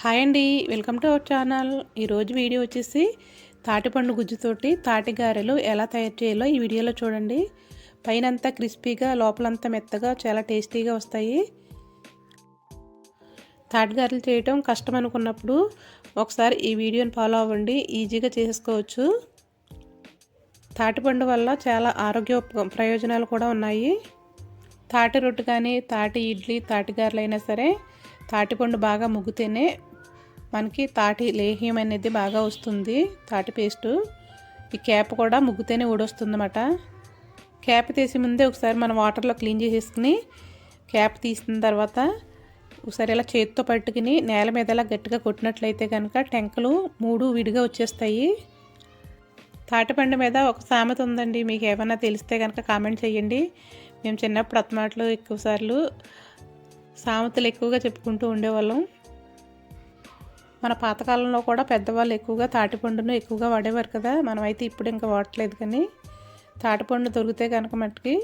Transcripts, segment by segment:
Hi అండి welcome to our channel. ఈరోజు video వచ్చేసి తాటిపండు గుజ్జుతోటి తాటిగారెలు ఎలా తయారు చేయాలో ఈ వీడియోలో చూడండి. పైన అంతా క్రిస్పీగా లోపలంతా మెత్తగా చాలా టేస్టీగా వస్తాయి. తాటిగారెలు చేయటం కష్టం అనుకున్నప్పుడు ఒకసారి ఈ వీడియోని ఫాలో అవ్వండి ఈజీగా చేసుకోవచ్చు తాటిపండు వల్ల చాలా ఆరోగ్య ప్రయోజనాలు కూడా ఉన్నాయి. తాటి రొట్టె కానీ తాటి ఇడ్లీ తాటిగారెలు అయినా సరే తాటిపండు బాగా ముగ్గితేనే మనకి తాటి లేహ్యం అనేది బాగా వస్తుంది తాటి పేస్టు ఈ క్యాప్ కూడా ముగ్గుతేనే ఊడొస్తుందన్నమాట. క్యాప్ తీసే ముందే ఒకసారి మనం వాటర్లో క్లీన్ చేసేసుకుని క్యాప్ తీసిన తర్వాత ఒకసారి ఇలా చేతితో పట్టుకుని నేల మీద ఇలా గట్టిగా కొట్టినట్లయితే కనుక టెంకలు మూడు విడిగా వచ్చేస్తాయి. తాటిపండు మీద ఒక సామెత ఉందండి మీకు ఏమైనా తెలిస్తే కనుక కామెంట్ చేయండి. మేము చిన్నప్పుడు అత్తమాటలు ఎక్కువసార్లు సామెతలు ఎక్కువగా చెప్పుకుంటూ ఉండేవాళ్ళం. మన పాతకాలంలో కూడా పెద్దవాళ్ళు ఎక్కువగా తాటిపండును ఎక్కువగా వాడేవారు కదా మనమైతే ఇప్పుడు ఇంకా వాడట్లేదు కానీ తాటిపండు దొరికితే కనుక మట్టుకి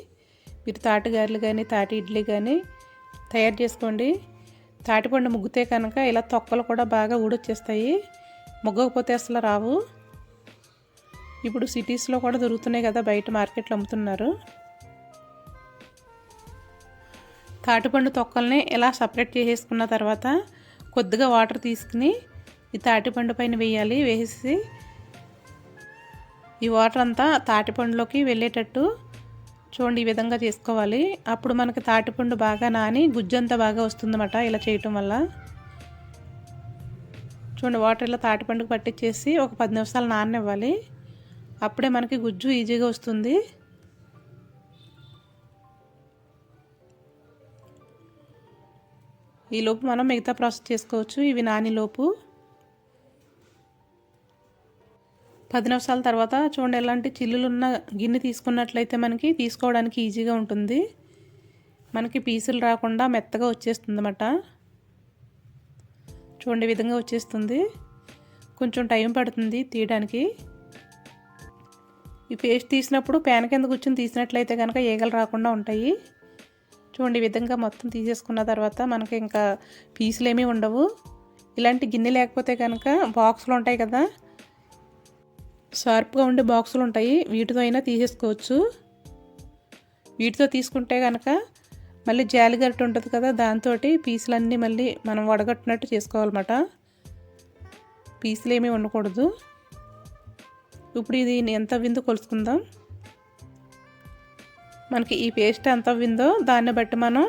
మీరు తాటి గారెలు కానీ తాటి ఇడ్లీ కానీ తయారు చేసుకోండి. తాటిపండు ముగ్గితే కనుక ఇలా తొక్కలు కూడా బాగా ఊడొచ్చేస్తాయి. ముగ్గకపోతే అసలు రావు. ఇప్పుడు సిటీస్లో కూడా దొరుకుతున్నాయి కదా బయట మార్కెట్లో అమ్ముతున్నారు. తాటిపండు తొక్కల్ని ఇలా సపరేట్ చేసేసుకున్న తర్వాత కొద్దిగా వాటర్ తీసుకుని ఈ తాటిపండు పైన వేయాలి. వేసి ఈ వాటర్ అంతా తాటిపండులోకి వెళ్ళేటట్టు చూడండి ఈ విధంగా చేసుకోవాలి. అప్పుడు మనకి తాటిపండు బాగా నాని గుజ్జంతా బాగా వస్తుందన్నమాట ఇలా చేయటం వల్ల. చూడండి వాటర్ ఇలా తాటిపండుకు పట్టించేసి ఒక పది నిమిషాలు నాననివ్వాలి. అప్పుడే మనకి గుజ్జు ఈజీగా వస్తుంది. ఈలోపు మనం మిగతా ప్రాసెస్ చేసుకోవచ్చు. ఇవి నానిలోపు పది నిమిషాల తర్వాత చూడండి ఎలాంటి చిల్లులున్న గిన్నె తీసుకున్నట్లయితే మనకి తీసుకోవడానికి ఈజీగా ఉంటుంది. మనకి పీసులు రాకుండా మెత్తగా వచ్చేస్తుంది అన్నమాట చూడండి విధంగా వచ్చేస్తుంది. కొంచెం టైం పడుతుంది తీయడానికి. ఈ పేస్ట్ తీసినప్పుడు ప్యాన్ కింద కూర్చొని తీసినట్లయితే కనుక ఈగలు రాకుండా ఉంటాయి. చూడండి ఈ విధంగా మొత్తం తీసేసుకున్న తర్వాత మనకి ఇంకా పీసులు ఏమీ ఉండవు. ఇలాంటి గిన్నె లేకపోతే కనుక బాక్సులు ఉంటాయి కదా. షార్ప్గా ఉండే బాక్సులు ఉంటాయి. వీటితో అయినా తీసేసుకోవచ్చు. వీటితో తీసుకుంటే కనుక మళ్ళీ జాలిగరిట ఉంటుంది కదా దాంతో పీసులన్నీ మళ్ళీ మనం వడగట్టినట్టు చేసుకోవాలన్నమాట. పీసులు ఏమీ ఉండకూడదు. ఇప్పుడు ఇది ఎంత విందు కొలుసుకుందాం. మనకి ఈ పేస్ట్ ఎంత అవ్విందో దాన్ని బట్టి మనం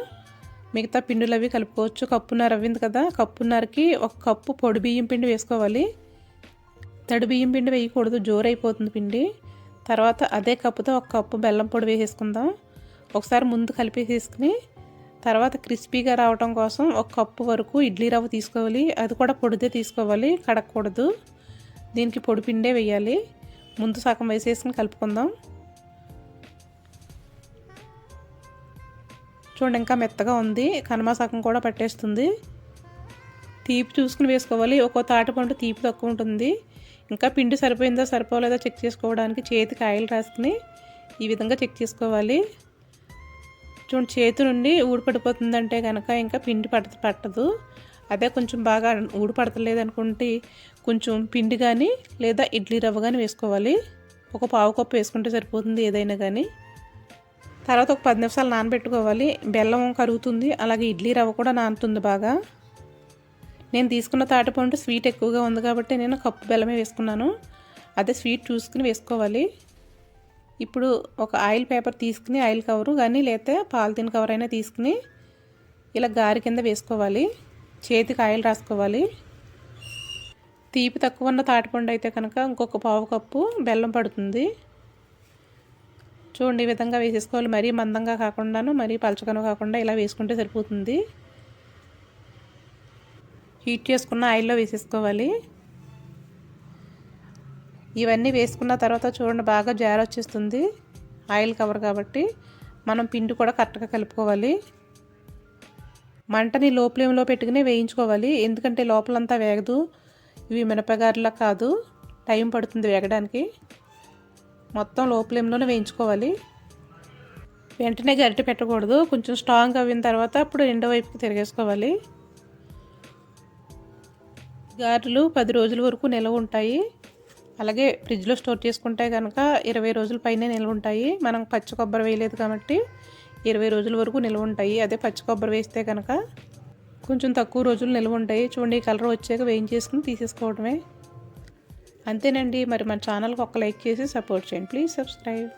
మిగతా పిండులు అవి కలుపుకోవచ్చు. కప్పున్నర అవ్వింది కదా కప్పున్నరకి ఒక కప్పు పొడి బియ్యం పిండి వేసుకోవాలి. తడి బియ్యం పిండి వేయకూడదు జోరైపోతుంది పిండి. తర్వాత అదే కప్పుతో ఒక కప్పు బెల్లం పొడి వేసేసుకుందాం. ఒకసారి ముందు కలిపేసేసుకుని తర్వాత క్రిస్పీగా రావటం కోసం ఒక కప్పు వరకు ఇడ్లీ రవ్వ తీసుకోవాలి. అది కూడా పొడిదే తీసుకోవాలి కడగకూడదు దీనికి పొడి పిండే వేయాలి. ముందు సగం వేసేసుకుని కలుపుకుందాం. చూడండి ఇంకా మెత్తగా ఉంది. కనుమ సగం కూడా పట్టేస్తుంది. తీపి చూసుకుని వేసుకోవాలి. ఒక్కో తాటిపండు తీపి తక్కువ ఉంటుంది. ఇంకా పిండి సరిపోయిందో సరిపోలేదో చెక్ చేసుకోవడానికి చేతికి ఆయిల్ రాసుకుని ఈ విధంగా చెక్ చేసుకోవాలి. చూడండి చేతి నుండి ఊడిపడిపోతుందంటే కనుక ఇంకా పిండి పడ పట్టదు. అదే కొంచెం బాగా ఊడిపడతలేదు అనుకుంటే కొంచెం పిండి కానీ లేదా ఇడ్లీ రవ్వ కానీ వేసుకోవాలి. ఒక పావు కప్పు వేసుకుంటే సరిపోతుంది ఏదైనా కానీ తర్వాత ఒక పది నిమిషాలు నానబెట్టుకోవాలి. బెల్లం కరుగుతుంది. అలాగే ఇడ్లీ రవ్వ కూడా నానుతుంది బాగా. నేను తీసుకున్న తాటిపండు స్వీట్ ఎక్కువగా ఉంది కాబట్టి నేను కప్పు బెల్లమే వేసుకున్నాను. అదే స్వీట్ చూసుకుని వేసుకోవాలి. ఇప్పుడు ఒక ఆయిల్ పేపర్ తీసుకుని ఆయిల్ కవరు కానీ లేతే పాలిథిన్ కవర్ అయినా తీసుకుని ఇలా గారి కింద వేసుకోవాలి. చేతికి ఆయిల్ రాసుకోవాలి. తీపి తక్కువ ఉన్న తాటిపండు అయితే కనుక ఇంకొక పావు కప్పు బెల్లం పడుతుంది. చూడండి ఈ విధంగా వేసేసుకోవాలి. మరీ మందంగా కాకుండాను మరీ పలచకను కాకుండా ఇలా వేసుకుంటే సరిపోతుంది. హీట్ చేసుకున్న ఆయిల్లో వేసేసుకోవాలి. ఇవన్నీ వేసుకున్న తర్వాత చూడండి బాగా జార వచ్చేస్తుంది. ఆయిల్ కవర్ కాబట్టి మనం పిండి కూడా కరెక్ట్గా కలుపుకోవాలి. మంటని లో ఫ్లేమ్లో పెట్టుకుని వేయించుకోవాలి. ఎందుకంటే లోపలంతా వేగదు. ఇవి మినపగారులా కాదు. టైం పడుతుంది వేగడానికి. మొత్తం లో ఫ్లేమ్లోనే వేయించుకోవాలి. వెంటనే గరిటె పెట్టకూడదు. కొంచెం స్ట్రాంగ్ అయిన తర్వాత అప్పుడు రెండో వైపుకి తిరిగేసుకోవాలి. గారెలు పది రోజుల వరకు నిల్వ ఉంటాయి. అలాగే ఫ్రిడ్జ్లో స్టోర్ చేసుకుంటే కనుక ఇరవై రోజుల పైనే నిల్వ ఉంటాయి. మనం పచ్చి కొబ్బరి వేయలేదు కాబట్టి ఇరవై రోజుల వరకు నిల్వ ఉంటాయి. అదే పచ్చి కొబ్బరి వేస్తే కనుక కొంచెం తక్కువ రోజులు నిల్వ ఉంటాయి. చూడండి కలర్ వచ్చాక వేయించేసుకుని తీసేసుకోవడమే అంతేనండి. మరి మన ఛానల్కి ఒక లైక్ చేసి సపోర్ట్ చేయండి. Please subscribe.